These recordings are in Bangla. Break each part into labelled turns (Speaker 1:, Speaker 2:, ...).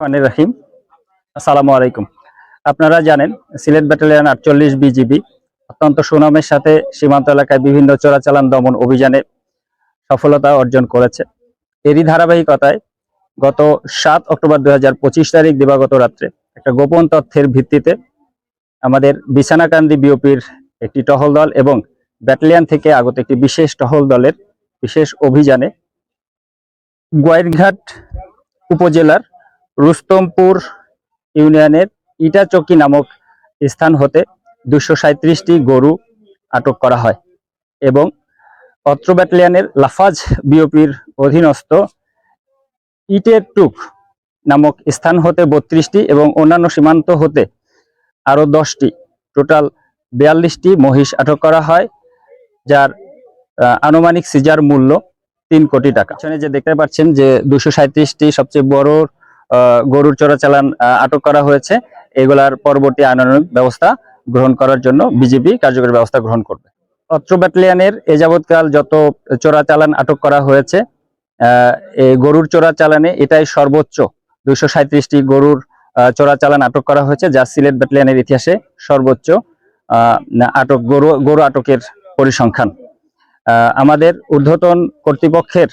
Speaker 1: রাহিম। আসসালামু আলাইকুম। আপনারা জানেন, সিলেট ব্যাটালিয়ন আটচল্লিশ বিজিবি অত্যন্ত সুনামের সাথে সীমান্ত এলাকায় বিভিন্ন চোরাচালান দমন অভিযানে সফলতা অর্জন করেছে। এরই ধারাবাহিকতায় গত সাত অক্টোবর দুই তারিখ দিবাগত রাত্রে একটা গোপন তথ্যের ভিত্তিতে আমাদের বিছানাকান্দি বিওপির একটি টহল দল এবং ব্যাটালিয়ন থেকে আগত একটি বিশেষ টহল দলের বিশেষ অভিযানে গোয়াইনঘাট উপজেলার রুস্তমপুর ইউনিয়নের ইটাচকি নামক স্থান হতে দুশো সাঁত্রিশটি গরু আটক করা হয় এবং অত্র ব্যাটালিয়নের লাফাজ বিওপির অধীনস্থ ইটের টুক নামক স্থান হতে বত্রিশটি এবং অন্যান্য সীমান্ত হতে আরও দশটি। টোটাল বিয়াল্লিশটি মহিষ আটক করা হয়, যার আনুমানিক সিজার মূল্য তিন কোটি টাকা। যে দেখতে পাচ্ছেন যে দুশো সাঁত্রিশটি সবচেয়ে বড় গরুর চোরাচালান আহ, আটক করা হয়েছে। এগুলার পরবর্তী আইনানুগ ব্যবস্থা গ্রহণ করার জন্য বিজেপি কার্যকরী ব্যবস্থা গ্রহণ করবে। অত্র ব্যাটালিয়নের এ যাবৎকাল যত চোরাচালান আটক করা হয়েছে গরুর চোরাচালানে এটাই সর্বোচ্চ। দুইশো সাঁত্রিশটি গরুর আহ, চোরাচালান আটক করা হয়েছে যা সিলেট ব্যাটালিয়নের ইতিহাসে সর্বোচ্চ আটক গরু গরু আটকের পরিসংখ্যান। আমাদের ঊর্ধ্বতন কর্তৃপক্ষের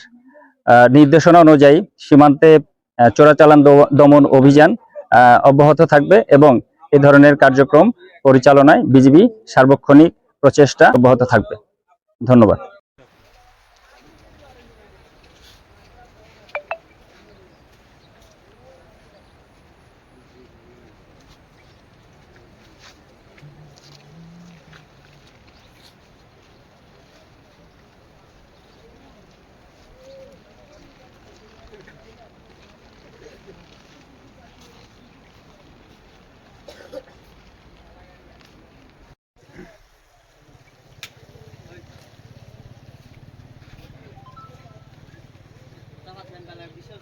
Speaker 1: নির্দেশনা অনুযায়ী সীমান্তে চোরাচালান দমন অভিযান অব্যাহত থাকবে এবং এ ধরনের কার্যক্রম পরিচালনায় বিজিবি সার্বক্ষণিক প্রচেষ্টা অব্যাহত থাকবে। ধন্যবাদ।
Speaker 2: জামাত মেন্ডালের বিশেষ